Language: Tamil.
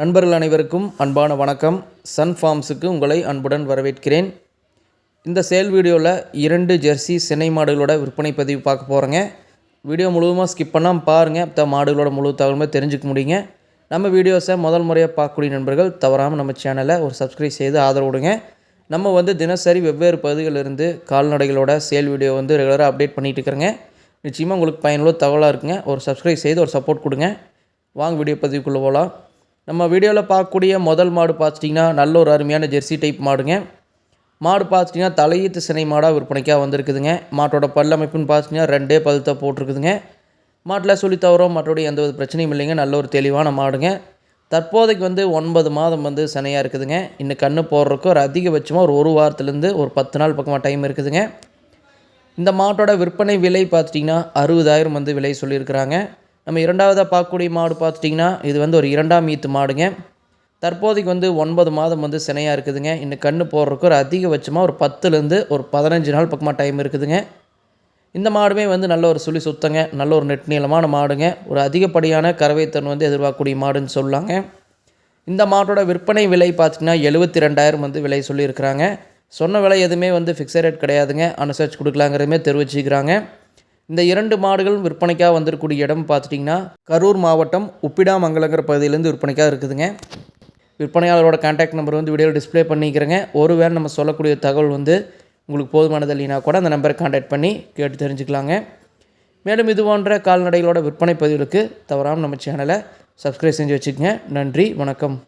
நண்பர்கள் அனைவருக்கும் அன்பான வணக்கம். சன் ஃபார்ம்ஸுக்கு உங்களை அன்புடன் வரவேற்கிறேன். இந்த சேல் வீடியோவில் இரண்டு ஜெர்சி சினை மாடுகளோட விற்பனை பதிவு பார்க்க போகிறோங்க வீடியோ முழுவதுமாக ஸ்கிப் பண்ணாமல் பாருங்கள் அப்போ மாடுகளோட முழு தகவலுமே தெரிஞ்சுக்க முடியுங்க. நம்ம வீடியோஸை முதல் முறையாக பார்க்கக்கூடிய நண்பர்கள் தவறாமல் நம்ம சேனலை ஒரு சப்ஸ்கிரைப் செய்து ஆதரவு கொடுங்க. நம்ம வந்து தினசரி வெவ்வேறு பகுதிகளிலிருந்து கால்நடைகளோட சேல் வீடியோ வந்து ரெகுலராக அப்டேட் பண்ணிகிட்டு இருக்கிறேங்க. நிச்சயமாக உங்களுக்கு பயனுள்ள தகவலாக இருக்குங்க. ஒரு சப்ஸ்கிரைப் செய்து ஒரு சப்போர்ட் கொடுங்க. வாங்க வீடியோ பதிவுக்குள்ளே போகலாம் நம்ம வீடியோவில் பார்க்கக்கூடிய முதல் மாடு பார்த்துட்டிங்கன்னா நல்ல ஒரு அருமையான ஜெர்சி டைப் மாடுங்க. மாடு பார்த்துட்டிங்கன்னா தலையீத்து சினை மாடாக விற்பனைக்காக வந்திருக்குதுங்க. மாட்டோட பல்லமைப்புன்னு பார்த்துட்டிங்கன்னா ரெண்டே பழுத்த போட்டிருக்குதுங்க. மாட்டில் சொல்லி தவறோம் மற்றபடி எந்த ஒரு பிரச்சனையும் இல்லைங்க. நல்ல ஒரு தெளிவான மாடுங்க. தற்போதைக்கு வந்து ஒன்பது மாதம் வந்து சினையாக இருக்குதுங்க. இன்னும் கன்று போடுறதுக்கு ஒரு அதிகபட்சமாக ஒரு ஒரு வாரத்துலேருந்து ஒரு பத்து நாள் பக்கமாக டைம் இருக்குதுங்க. இந்த மாட்டோட விற்பனை விலை பார்த்துட்டிங்கன்னா அறுபதாயிரம் வந்து விலை சொல்லியிருக்கிறாங்க. நம்ம இரண்டாவதாக பார்க்கக்கூடிய மாடு பார்த்துட்டிங்கன்னா இது வந்து ஒரு இரண்டாம் ஈத்து மாடுங்க. தற்போதைக்கு வந்து ஒன்பது மாதம் வந்து சினையாக இருக்குதுங்க. இன்னும் கன்று போடுறதுக்கு ஒரு அதிகபட்சமாக ஒரு பத்துலேருந்து ஒரு பதினஞ்சு நாள் பக்கமாக டைம் இருக்குதுங்க. இந்த மாடுமே வந்து நல்ல ஒரு சுழி சுத்தங்க நல்ல ஒரு நெட் நீளமான மாடுங்க. ஒரு அதிகப்படியான கறவைத்தன் வந்து எதிர்பார்க்கக்கூடிய மாடுன்னு சொல்லலாங்க இந்த மாட்டோட விற்பனை விலை பார்த்திங்கன்னா எழுபத்தி ரெண்டாயிரம் வந்து விலை சொல்லியிருக்கிறாங்க. சொன்ன விலை எதுவுமே வந்து ஃபிக்ஸட் ரேட் கிடையாதுங்க. அனுசரிச்சு கொடுக்கலாங்கிறதுமே தெரிவிச்சுக்கிறாங்க. இந்த இரண்டு மாடுகளும் விற்பனைக்காக வந்திருக்கக்கூடிய இடம் பார்த்துட்டிங்கன்னா கரூர் மாவட்டம் உப்பிடாமங்கலங்கிற பகுதியிலேருந்து விற்பனைக்காக இருக்குதுங்க. விற்பனையாளரோட கான்டாக்ட் நம்பர் வந்து வீடியோவில் டிஸ்ப்ளே பண்ணிக்கிறேங்க. ஒருவேளை நம்ம சொல்லக்கூடிய தகவல் வந்து உங்களுக்கு போதுமானது இல்லைனா கூட அந்த நம்பரை கான்டாக்ட் பண்ணி கேட்டு தெரிஞ்சுக்கலாங்க. மேலும் இது போன்ற கால்நடைகளோட விற்பனை பதிவுகளுக்கு தவறாமல் நம்ம சேனலை சப்ஸ்கிரைப் செஞ்சு வச்சுக்கோங்க. நன்றி வணக்கம்.